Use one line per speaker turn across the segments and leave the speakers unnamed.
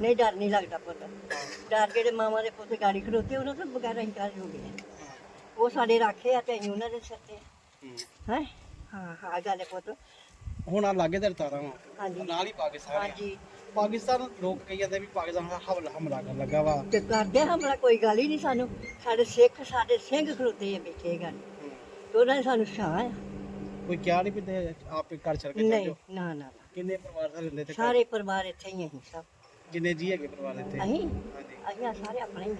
ਨਹੀਂ ਡਰ ਨਹੀਂ ਲੱਗਦਾ ਪੁੱਤ। ਡਰ ਜਿਹੜੇ ਮਾਵਾਂ ਦੇ ਪੁੱਤ ਗਾੜੀ ਖੜੋਤੇ ਉਹਨਾਂ ਤੋਂ ਬਗੈਰ ਕਾਹ ਜੋਗੇ ਆ ਉਹ ਸਾਡੇ ਰਾਖੇ ਆ ਤੇ ਅਸੀਂ ਉਹਨਾਂ ਦੇ ਸਿਰ ਤੇ। ਹੈ। ਹਾਂ? ਹਾਂ ਗੱਲ ਹੈ ਪੁੱਤ।
ਹੁਣ ਆ ਲਾਗੇ ਤੇ ਤਾਰਾਂ ਵਾ।
ਹਾਂਜੀ।
ਨਾਲ ਹੀ ਪਾਕਿਸਤਾਨ ਆ।
ਹਾਂਜੀ।
ਪਾਕਿਸਤਾਨ ਲੋਕ ਕਹੀ ਜਾਂਦੇ ਵੀ ਪਾਕਿਸਤਾਨ ਹਮਲਾ ਹਮਲਾ ਕਰਨ ਲੱਗਾ ਵਾ।
ਤੇ ਕਰਦੇ ਹਮਲਾ ਕੋਈ ਗੱਲ ਹੀ ਨਹੀਂ ਸਾਨੂੰ। ਸਾਡੇ ਸਿੱਖ ਸਾਡੇ ਸਿੰਘ ਖੜੋਤੇ ਆ ਬੈਠੇ ਗੱਲ। ਤੇ ਉਹਨਾਂ ਨੇ ਸਾਨੂੰ ਛਾਂ ਆ।
ਕੋਈ ਕਿਹਾ ਨਹੀਂ ਪਿੱਤੇ ਆਪੇ ਘਰ ਛੱਡ ਕੇ ਚੱਲ
ਨਹੀਂ
ਜਾਓ?
ਨਾ ਨਾ ਨਾ।
ਕਿੰਨੇ ਪਰਿਵਾਰ ਸਾਰੇ ਹੁੰਦੇ ਤੇ
ਸਾਰੇ ਪਰਿਵਾਰ ਇੱਥੇ ਹੀ ਅਸੀਂ ਸਭ।
ਕਿੰਨੇ ਜੀ ਹੈਗੇ ਪਰਿਵਾਰ ਇੱਥੇ?
ਅਸੀਂ?
ਹਾਂਜੀ।
ਅਸੀਂ ਸਾਰੇ ਆਪਣੇ ਹੀ ਆ।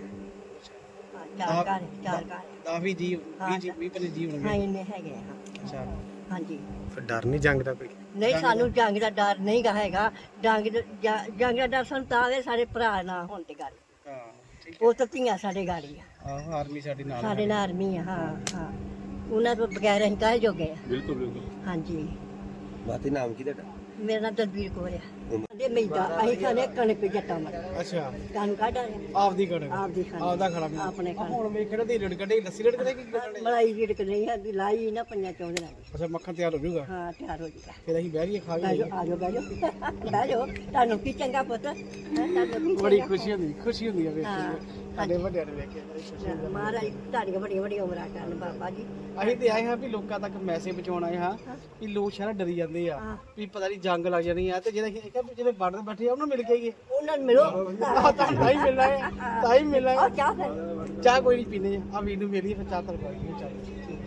ਹਾਂ, ਚਾਰ ਘਰ ਚਾਰ ਘਰ।
ਕਾਫੀ ਜੀ
ਹਾਂ,
20 20 ਪੰਜੀ ਜੀ
ਹਾਂ
ਹੋਣਗੇ
ਇੰਨੇ ਹੈਗੇ ਆ
ਅੱਛਾ।
ਹਾਂਜੀ।
ਫਿਰ ਡਰ ਨਹੀਂ ਜੰਗ ਦਾ ਕੋਈ?
ਨਹੀਂ ਸਾਨੂੰ ਜੰਗ ਦਾ ਡਰ ਨਹੀਂ ਗਾ ਹੈਗਾ। ਜੰਗ ਦਾ- ਜ- ਜੰਗ ਦਾ ਡਰ ਸਾਨੂੰ ਤਾਂ ਹੈ ਸਾਡੇ ਭਰਾ ਨਾ ਹੋਣ ਤੇ ਗੱਲ।
ਹਾਂ ਠੀਕ
ਉਹ ਤਾਂ ਧੀਆਂ ਸਾਡੇ ਗਾੜੀ ਆ।
ਆਹ ਆਰਮੀ ਸਾਡੀ ਨਾਲ
ਸਾਡੇ ਨਾਲ ਆਰਮੀ ਆ ਹਾਂ ਹਾਂ। ਉਹਨਾਂ ਤੋਂ ਬਗੈਰ ਅਸੀਂ ਕਾਹ ਜੋਗੇ ਆ?
ਬਿਲਕੁਲ ਬਿਲਕੁਲ।
ਹਾਂਜੀ।
ਬਾਤੀ ਨਾਮ ਕੀ ਤੁਹਾਡਾ?
ਮੇਰਾ ਨਾਮ ਦਲਬੀਰ ਕੌਰ ਆ। ਦੇ ਮੈਦਾ ਅਸੀਂ ਖਾਣੇ ਕਣਕ ਜੱਟਾਂ ਮਰ
ਅੱਛਾ।
ਤੁਹਾਨੂੰ ਕੱਢ ਆ
ਆਪਦੀ ਕਣਕ।
ਆਪਦੀ ਖਾਣੀ
ਆਪਦਾ ਖੜਾ ਵੀ
ਆਪਣੇ
ਆਹ
ਖਾਣੇ
ਹੁਣ ਵੇਖ ਕਿਹੜਾ ਦੀ ਰੜ ਕੱਢੇ ਲੱਸੀ ਰੜ ਕੱਢੇ ਕੀ ਕੱਢਣੇ?
ਮਲਾਈ ਜਿਹੜੀ ਨਹੀਂ ਹੈ ਵੀ ਲਾਈ ਨਾ ਪੰਜਾਂ ਚੌਂਦੇ ਨਾਲ
ਅੱਛਾ ਮੱਖਣ ਤਿਆਰ ਹੋ ਜਾਊਗਾ?
ਹਾਂ ਤਿਆਰ ਹੋ ਜੂਗਾ
ਫਿਰ ਅਸੀਂ ਬਹਿ ਗਏ ਖਾ
ਬਹਿ
ਕੇ
ਜਾਓ ਆ ਜਾਓ ਬਹਿ ਜਾਓ। ਬਹਿ ਜਾਓ। ਤੁਹਾਨੂੰ ਕੀ ਚੰਗਾ ਪੁੱਤ? ਹੈਂ, ਤੁਹਾਨੂੰ ਕੀ
ਬੜੀ
ਚੰਗਾ?
ਖੁਸ਼ੀ ਹੁੰਦੀ ਖੁਸ਼ੀ ਹੁੰਦੀ ਆ ਵੇਖ
ਹਾਂ,
ਕੇ ਸਾਡੇ ਵੱਡਿਆਂ ਨੂੰ ਵੇਖ ਕੇ ਬੜੀ ਖੁਸ਼ੀ ਹੁੰਦੀ ਆ।
ਮਹਾਰਾਜ ਤੁਹਾਡੀਆਂ ਬੜੀਆਂ ਬੜੀਆਂ ਉਮਰਾਂ ਕਰਨ ਬਾਬਾ ਜੀ।
ਅਸੀਂ ਤੇ ਆਏ ਹਾਂ ਵੀ ਲੋਕਾਂ ਤੱਕ ਮੈਸੇਜ ਪਹੁੰਚਾਉਣ ਆਏ ਹਾਂ ਵੀ ਲੋਕ ਸ਼ਹਿਰ ਡਰੀ ਜਾਂਦੇ ਆ। ਵੀ ਪਤਾ ਨਹੀਂ ਜੰਗ ਲੱਗ ਜਾਣੀ ਆ ਤੇ ਜਿਹੜੇ ਵੀ ਜਿਹੜੇ ਬਾਰਡਰ ਬੈਠੇ ਆ ਉਹਨਾਂ ਨੂੰ ਮਿਲ ਕੇ ਆਈਏ।
ਉਹਨਾਂ ਨੂੰ ਮਿਲੋ।
ਆਹ ਤਾਂ ਤਾਂ ਹੀ ਮਿਲਣਾ ਹੈ ਤਾਂ ਹੀ ਮਿਲਣਾ ਹੈ।
ਚਾਹ
ਕੋਈ ਨਹੀਂ ਪੀਨੇ ਆ। ਵੀਰ ਨੂੰ ਮੇਰੀ ਫਿਰ ਚਾਹ ਤਰ ਪਾਈ ਚੱਲ